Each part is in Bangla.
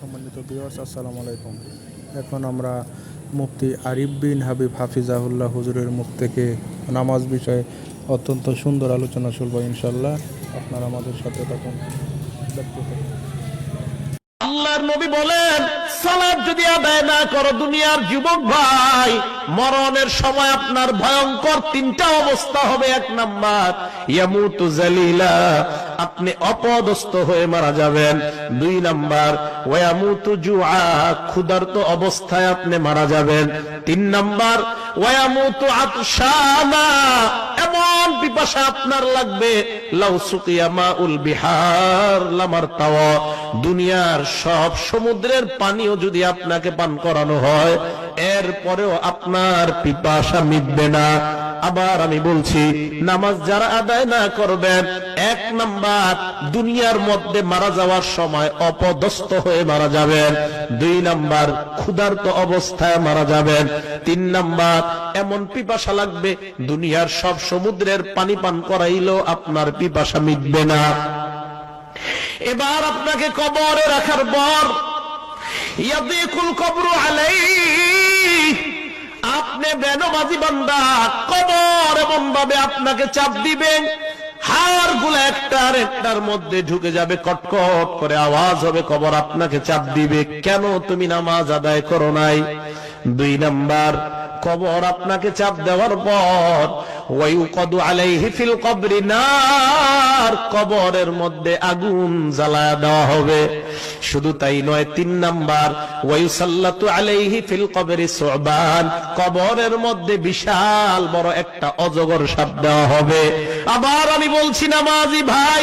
সম্মানিত বিওয়ার্স আসসালামু আলাইকুম। এখন আমরা মুফতি আরিফ বিন হাবিব হাফিজাহুল্লাহ হুজুরের মুখ থেকে নামাজ বিষয়ে অত্যন্ত সুন্দর আলোচনা শুনব ইনশাল্লাহ আপনারা আমাদের সাথে তখন দেখতে আল্লাহর নবী বলেন, সালাদ যদি আদায় না করো দুনিয়ার যুবক ভাই, মরণের সময় আপনার ভয়ঙ্কর তিনটা অবস্থা হবে। এক নাম্বার, ইয়ামুতু জালিলা, আপনি অপদস্থ হয়ে মারা যাবেন। দুই নাম্বার ওয়ামুতু জুআ ক্ষুধার্ত অবস্থায় আপনি মারা যাবেন। তিন নাম্বার ওয়ামুতু আতশানা এমন পিপাসা আপনার লাগবে। লাউ সুকিয়া মাউল বিহার, লামার তাওয়া। দুনিয়ার সব সমুদ্রের পানিও যদি আপনাকে পান করানো হয়, এরপরেও আপনার পিপাসা মিটবে না। আবার আমি বলছি, নামাজ যারা আদায় না করবেন এক নাম্বার, দুনিয়ার মধ্যে মারা যাওয়ার সময় অপদস্থ হয়ে মারা যাবেন দুই নাম্বার, ক্ষুধার্ত অবস্থায় মারা যাবেন তিন নাম্বার, এমন পিপাসা লাগবে, দুনিয়ার সব সমুদ্রের পানি পান করাইলেও আপনার পিপাসা মিটবে না। এবার আপনাকে কবরে রাখার পর ইয়াদিকুল কবরু আলাই আপনি বেনবাজি বান্দা, কবর এমন ভাবে আপনাকে চাপ দিবেন হাড়গুলো একটার একটার মধ্যে ঢুকে যাবে, কটকট করে আওয়াজ হবে, কবর আপনাকে চাপ দিবে। কেন তুমি নামাজ আদায় করো নাই? দুই নাম্বার, কবর আপনাকে চাপ দেওয়ার পর, ওয়াইউকদু আলাইহি ফিল কবরি নার কবরের মধ্যে আগুন জ্বালা দেওয়া হবে। শুধু তাই নয়, তিন নাম্বার, ওয়াইসাল্লাতু আলাইহি ফিল কবরি সুবান কবরের মধ্যে বিশাল বড় একটা অজগর সাপ দেওয়া হবে। আবার আমি বলছি, নামাজি ভাই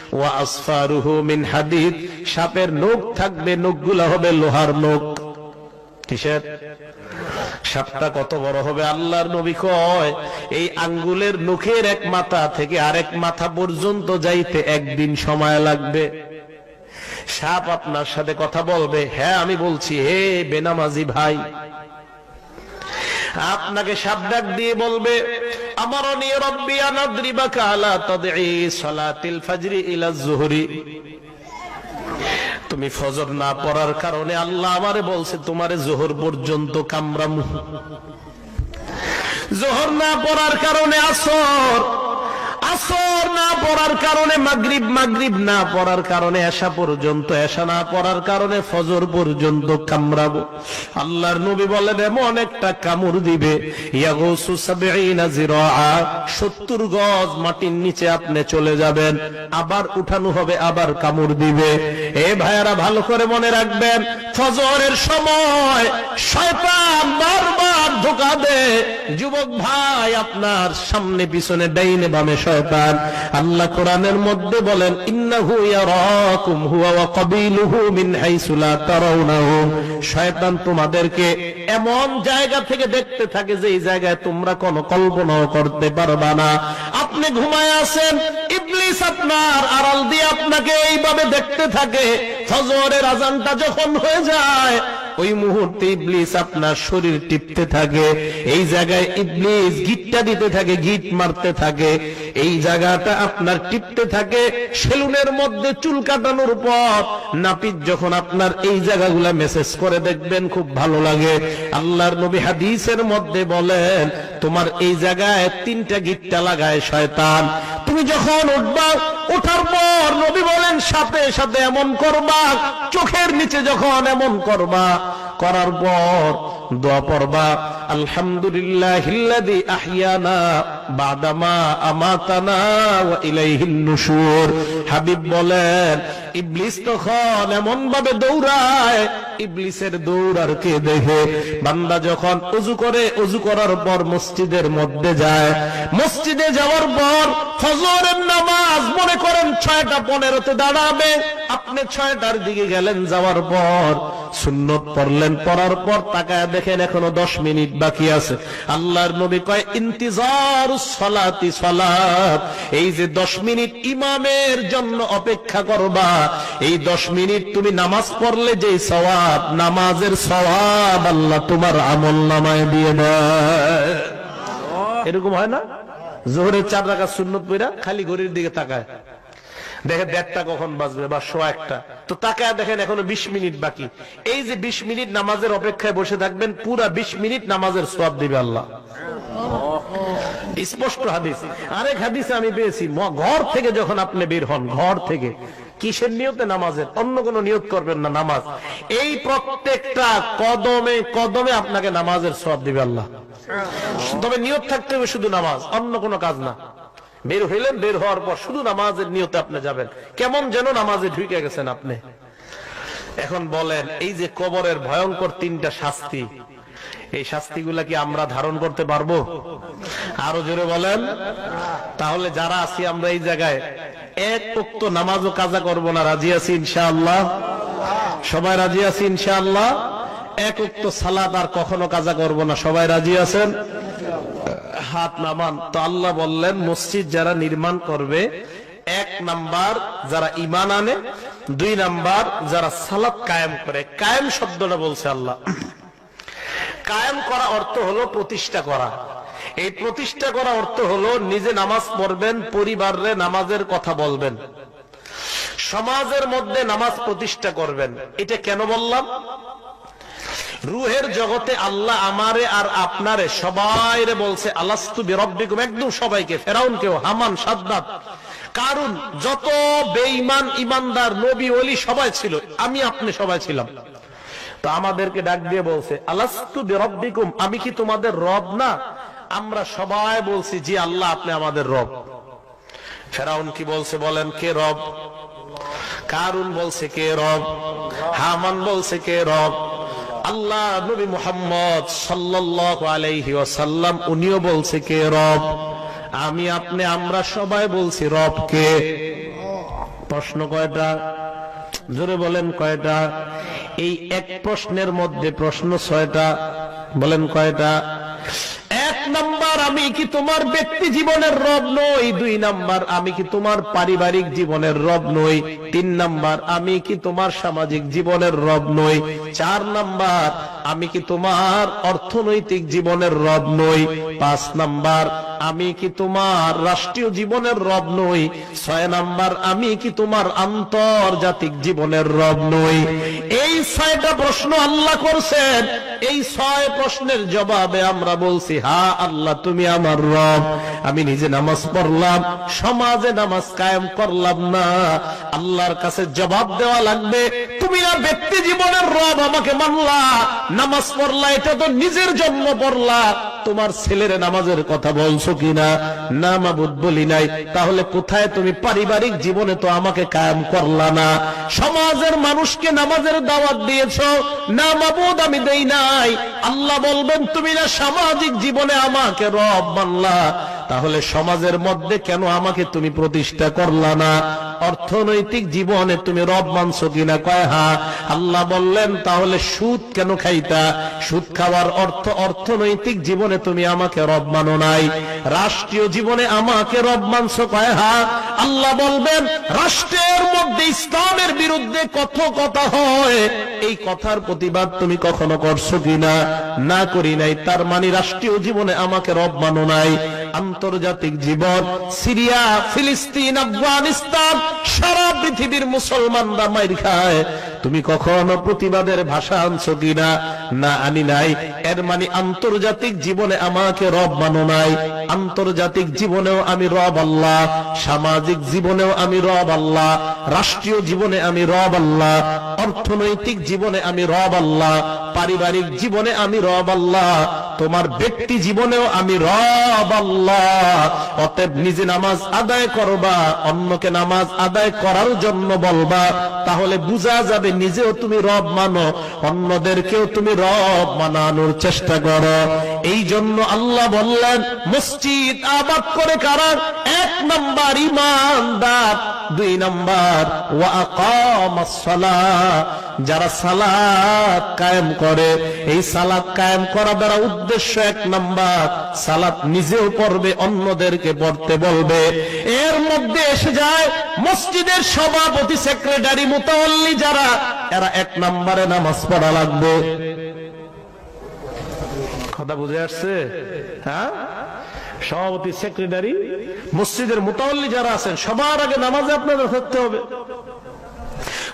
ওয়া আসফারুহু মিন হাদিদ, সাপের নখ থাকবে, নখগুলো হবে লোহার নখ। কিসের? সাপটা কত বড় হবে, আল্লাহর নবী কয়, এই আঙ্গুলের নখের এক মাথা থেকে আরেক মাথা পর্যন্ত যাইতে একদিন সময় লাগবে। সাপ আপনার সাথে কথা বলবে হ্যাঁ আমি বলছি, হে বেনামাজি ভাই আপনাকে সাবধান দিয়ে বলবে আমার তুমি ফজর না পড়ার কারণে আল্লাহ আমারে বলছে, তোমারে জোহর পর্যন্ত কামরাম। জোহর না পড়ার কারণে আসর আসর না পড়ার কারণে, মাগরিব মাগরিব না পড়ার কারণে এসা পর্যন্ত এসা না পড়ার কারণে ফজর পর্যন্ত কামড়াবো। আল্লাহর নবী বলেন, এমন একটা কামড় দিবে 70 গজ মাটির নিচে আপনি চলে যাবেন, আবার উঠানো হবে, আবার কামড় দিবে। এ ভাইয়ারা, ভালো করে মনে রাখবেন, ফজরের সময় শয়তান বারবার ধোকা দে যুবক ভাই, আপনার সামনে, পিছনে, ডাইনে, বামে শয়তান আল্লাহ কোরআনের মধ্যে বলেন, ইন্নাহু ইয়ারাকুম হুয়া ওয়া কাবিলুহু মিন হাইসু লা তারাউনাহুম শয়তান তোমাদেরকে এমন জায়গা থেকে দেখতে থাকে যে এই জায়গায় তোমরা কোনো কল্পনাও করতে পারবা না। আপনি ঘুমায় আছেন ইবলিস আপনার আড়াল দিয়ে আপনাকে এইভাবে দেখতে থাকে। ফজরের আজানটা যখন হয়ে যায়, ওই মুহূর্তে ইবলিস আপনার শরীর টিপতে থাকে। এই জায়গায় ইবলিস গিটটা দিতে থাকে, গিট মারতে থাকে। এই জায়গাটা আপনার টিপতে থাকে, সেলুনের মধ্যে চুল কাটানোর পর নাপিত যখন আপনার এই জায়গাগুলা মেসেজ করে, দেখবেন খুব ভালো লাগে। আল্লাহর নবী হাদিসের মধ্যে বলেন, তোমার এই জায়গায় তিনটা গিটটা লাগায় শয়তান। তুমি যখন উঠবা, ওঠার পর নবী বলেন, সাথে সাথে এমন করবা, চোখের নিচে যখন এমন করবা, করার পর দোয়া পড়বা আলহামদুলিল্লাহ হাবিব বলেন, ইবলিস তখন এমন ভাবে দৌড়ায়, ইবলিসের দৌড়ার কে দেখে? বান্দা যখন অজু করে, উজু করার পর মসজিদের মধ্যে যায়। মসজিদে যাওয়ার পর ফজরের নামাজ মনে করেন ছয়টা পনেরোতে দাঁড়াবে। আপনি ছয়টার দিকে গেলেন যাওয়ার পর সুন্নত পড়লেন, পড়ার পর তাকায় দেখেন এখনও দশ মিনিট বাকি আছে। আল্লাহর নবী কয়, ইন্তিজার সলাতি সলাত। এই যে দশ মিনিট ইমামের জন্য অপেক্ষা করবা, এই দশ মিনিট তুমি নামাজ পড়লে যে সওয়াব, নামাজের সওয়াব আল্লাহ তোমার আমল নামায় দিয়ে দেয়। এরকম হয় না? জোহরের চার রাখা সুন্নত পইরা খালি ঘড়ির দিকে তাকায়। দেখে দেড়টা কখন বাজবে বা শো একটা। তো তাকায় দেখেন এখনও বিশ মিনিট বাকি। এই যে বিশ মিনিট নামাজের অপেক্ষায় বসে থাকবেন, পুরা বিশ মিনিট নামাজের সব দিবে আল্লাহ। স্পষ্ট হাদিস। আরেক হাদিসে আমি পেয়েছি ঘর থেকে যখন আপনি বের হন, ঘর থেকে, কিসের নিয়তে নামাজের? অন্য কোন নিয়ত করবেন না, নামাজ। এই প্রত্যেকটা কদমে কদমে আপনাকে নামাজের সব দিবে আল্লাহ। তবে নিয়ত থাকতে হবে শুধু নামাজ, অন্য কোনো কাজ না। বের হইলেন, বের হওয়ার পর শুধু নামাজের নিয়তে আপনি যাবেন। কেমন যেন নামাজে ঢুকে গেছেন আপনি। এখন বলেন, এই যে কবরের ভয়ঙ্কর তিনটা শাস্তি, এই শাস্তিগুলা কি আমরা ধারণ করতে পারব? আরও জোরে বলেন। তাহলে যারা আছি আমরা এই জায়গায়, এক উক্ত নামাজও কাজা করব না। রাজি আছি ইনশাআল্লাহ? সবাই রাজি আছি ইনশাআল্লাহ? এক উক্ত সালাত আর কখনো কাজা করব না। সবাই রাজি আছেন? হাত নামান। তো আল্লাহ বললেন, মসজিদ যারা নির্মাণ করবে, এক নাম্বার যারা ইমান আনে, দুই নাম্বার যারা সালাত কায়েম করে। কায়েম শব্দটা বলছে আল্লাহ। কায়েম করা অর্থ হলো প্রতিষ্ঠা করা। এই প্রতিষ্ঠা করা অর্থ হলো নিজে নামাজ পড়বেন, পরিবারে নামাজের কথা বলবেন। সমাজের মধ্যে নামাজ প্রতিষ্ঠা করবেন। এটা কেন বললাম? রুহের জগতে আল্লাহ আমারে আর আপনারে সবাইরে বলছে, আলাস্তু বিরব্বিকুম একদম সবাইকে ফেরাউন কেউ হামান, সাদ্দাত। কারণ যত বেঈমান ইমানদার নবী, ওলি সবাই ছিল, আমি আপনি সবাই ছিলাম। তো আমাদেরকে ডাক দিয়ে বলছে, আলাস্তু বিরব্বিকুম আমি কি তোমাদের রব না? আমরা সবাই বলছি, জি, আল্লাহ আপনি আমাদের রব। ফেরাউন কি বলছে বলেন, কে রব? কারুন বলছে, কে রব? হামান বলছে, কে রব? আল্লাহ নবী মুহাম্মদ সাল্লাল্লাহু আলাইহি ওয়াসাল্লাম, উনিও বলছে কে রব? আমি আপনি, আমরা সবাই বলছি রব কে? প্রশ্ন কয়টা? জোরে বলেন কয়টা? এই এক প্রশ্নের মধ্যে প্রশ্ন ছয়টা, বলেন কয়টা? নাম্বার আমি কি তোমার ব্যক্তি জীবনের রব নই? দুই নাম্বার আমি কি তোমার পারিবারিক জীবনের রব নই? তিন নাম্বার আমি কি তোমার সামাজিক জীবনের রব নই? চার নাম্বার আমি কি তোমার অর্থনৈতিক জীবনের রব নই? পাঁচ নাম্বার আমি কি তোমার রাষ্ট্রীয় জীবনের রব নই? ছয় নাম্বার, আমি কি তোমার আন্তর্জাতিক জীবনের রব নই? এই ছয়টা প্রশ্ন আল্লাহ করছেন। এই ছয় প্রশ্নের জবাবে আমরা বলছি, হা আল্লাহ, তুমি আমার রব। আমি নিজে নামাজ পড়লাম, সমাজে নামাজ কায়েম করলাম না। আল্লাহর কাছে জবাব দেওয়া লাগবে, তুমি না ব্যক্তি জীবনের রব, আমাকে মানলা। নামাজ পড়লা, এটা তো নিজের জন্য পড়লা। তোমার ছেলের নামাজের কথা বলছো কিনা? না, মাবুদ, বলি নাই। তাহলে কোথায় তুমি? পারিবারিক জীবনে তো আমাকে কায়েম করলা না। সমাজের মানুষকে নামাজের দাওয়াত দিয়েছ। না, মাবুদ, আমি দেই নাই। আল্লাহ বলবেন, তুমি না সামাজিক জীবনে আমাকে রব মানলা। তাহলে সমাজের মধ্যে কেন আমাকে তুমি প্রতিষ্ঠা করলা না? অর্থনৈতিক জীবনে তুমি রব মানছো কিনা? কয়, হা, আল্লাহ বললেন, তাহলে সুদ কেন খাইতা? সুদ খাওয়ার অর্থ অর্থনৈতিক জীবনে তুমি আমাকে রব মানো নাই। রাষ্ট্রীয় জীবনে আমাকে রব মানছো, কয়, হা, আল্লাহ বলবেন, রাষ্ট্রের মধ্যে ইসলামের বিরুদ্ধে কত কথা হয়। এই কথার প্রতিবাদ তুমি কখনো করছ কিনা? না করি নাই। তার মানে রাষ্ট্রীয় জীবনে আমাকে রব মানো নাই। আন্তর্জাতিক জীবন, সিরিয়া, ফিলিস্তিন, আফগানিস্তান, সারা পৃথিবীর মুসলমানরা মাইর খায়। তুমি কখনো প্রতিবাদের ভাষা আনছো কিনা? না আনি নাই। এর মানে আন্তর্জাতিক জীবনে আমাকে রব মানো নাই। আন্তর্জাতিক জীবনেও আমি রব আল্লাহ। সামাজিক জীবনেও আমি রব আল্লাহ। রাষ্ট্রীয় জীবনে আমি রব আল্লাহ। অর্থনৈতিক জীবনে আমি রব আল্লাহ। পারিবারিক জীবনে আমি রব আল্লাহ। তোমার ব্যক্তি জীবনেও আমি রব আল্লাহ। অতএব নিজে নামাজ আদায় করবা, অন্যকে নামাজ আদায় করার জন্য বলবা, তাহলে বোঝা যাবে নিজেও তুমি রব মানো, অন্যদেরকেও তুমি রব মানানোর চেষ্টা করো। এই জন্য আল্লাহ বললেন, মসজিদ আবাদ করে কারা? এক নাম্বার ইমানদার, দুই নাম্বার যারা সালাত কায়েম করে, এই সালাত কায়েম করা দ্বারা উদ্দেশ্য এক নাম্বার, সালাত নিজেও পড়বে, অন্যদেরকে পড়তে বলবে। এর মধ্যে এসে যায় মসজিদের সভাপতি সেক্রেটারি মুতাল্লি যারা, এরা এক নম্বরে নামাজ পড়া লাগবে। কথা বুঝে আসছে? হ্যাঁ? সভাপতি সেক্রেটারি মসজিদের মোতাল্লি যারা আছেন, সবার আগে নামাজে আপনাদের থাকতে হবে।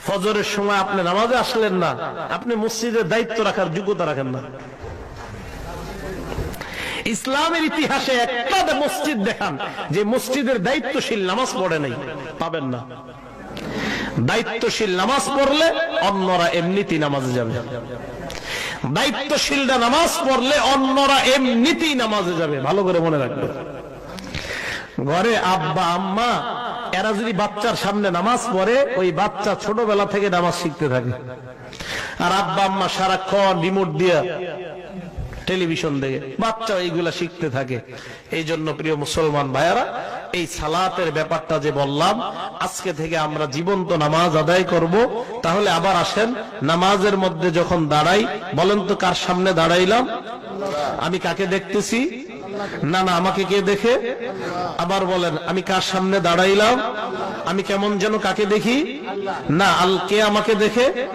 ফজরের সময় আপনি নামাজে আসলেন না, আপনি মসজিদের দায়িত্ব রাখার যোগ্যতা রাখেন না। ইসলামের ইতিহাসে একটা মসজিদ দেখান, যে মসজিদের দায়িত্বশীল নামাজ পড়ে নাই। পাবেন না। দায়িত্বশীল নামাজ পড়লে অন্যরা এমনিতেই নামাজে যাবে। দায়িত্বশীলরা নামাজ পড়লে অন্যরা এমনিতেই নামাজে যাবে। ভালো করে মনে রাখবে। ঘরে আব্বা, আম্মা, এরা যদি বাচ্চার সামনে নামাজ পড়ে, ওই বাচ্চা ছোটবেলা থেকে নামাজ শিখতে থাকে। আর আব্বা, আম্মা সারাক্ষণ রিমোট দিয়ে টেলিভিশন দেখে, বাচ্চা এইগুলা শিখতে থাকে। এই জন্য প্রিয় মুসলমান ভাইয়ারা, এই সালাতের ব্যাপারটা যে বললাম, আজকে থেকে আমরা জীবন্ত নামাজ আদায় করব। তাহলে আবার আসেন, নামাজের মধ্যে যখন দাঁড়াই, বলেন তো কার সামনে দাঁড়াইলাম? আমি কাকে দেখতেছি? না না, আমাকে কে দেখে? আবার বলেন, আমি কার সামনে দাঁড়াইলাম? আমি কেমন যেন কাকে দেখি? না, আল, কে আমাকে দেখে?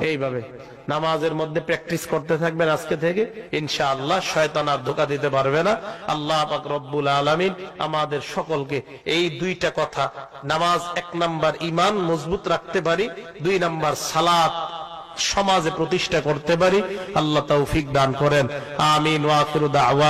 এইভাবে। নামাজের মধ্যে প্র্যাকটিস করতে থাকবেন আজকে থেকে। ইনশাআল্লাহ, শয়তান আর ধোকা দিতে পারবে না। আল্লাহ পাক রব্বুল আলামিন আমাদের সকলকে এই দুইটা কথা, নামাজ এক নাম্বার ইমান মজবুত রাখতে পারি, দুই নাম্বার সালাত সমাজে প্রতিষ্ঠা করতে পারি। আল্লাহ তৌফিক দান করেন। আমিন ওয়াকিরু দাওয়া।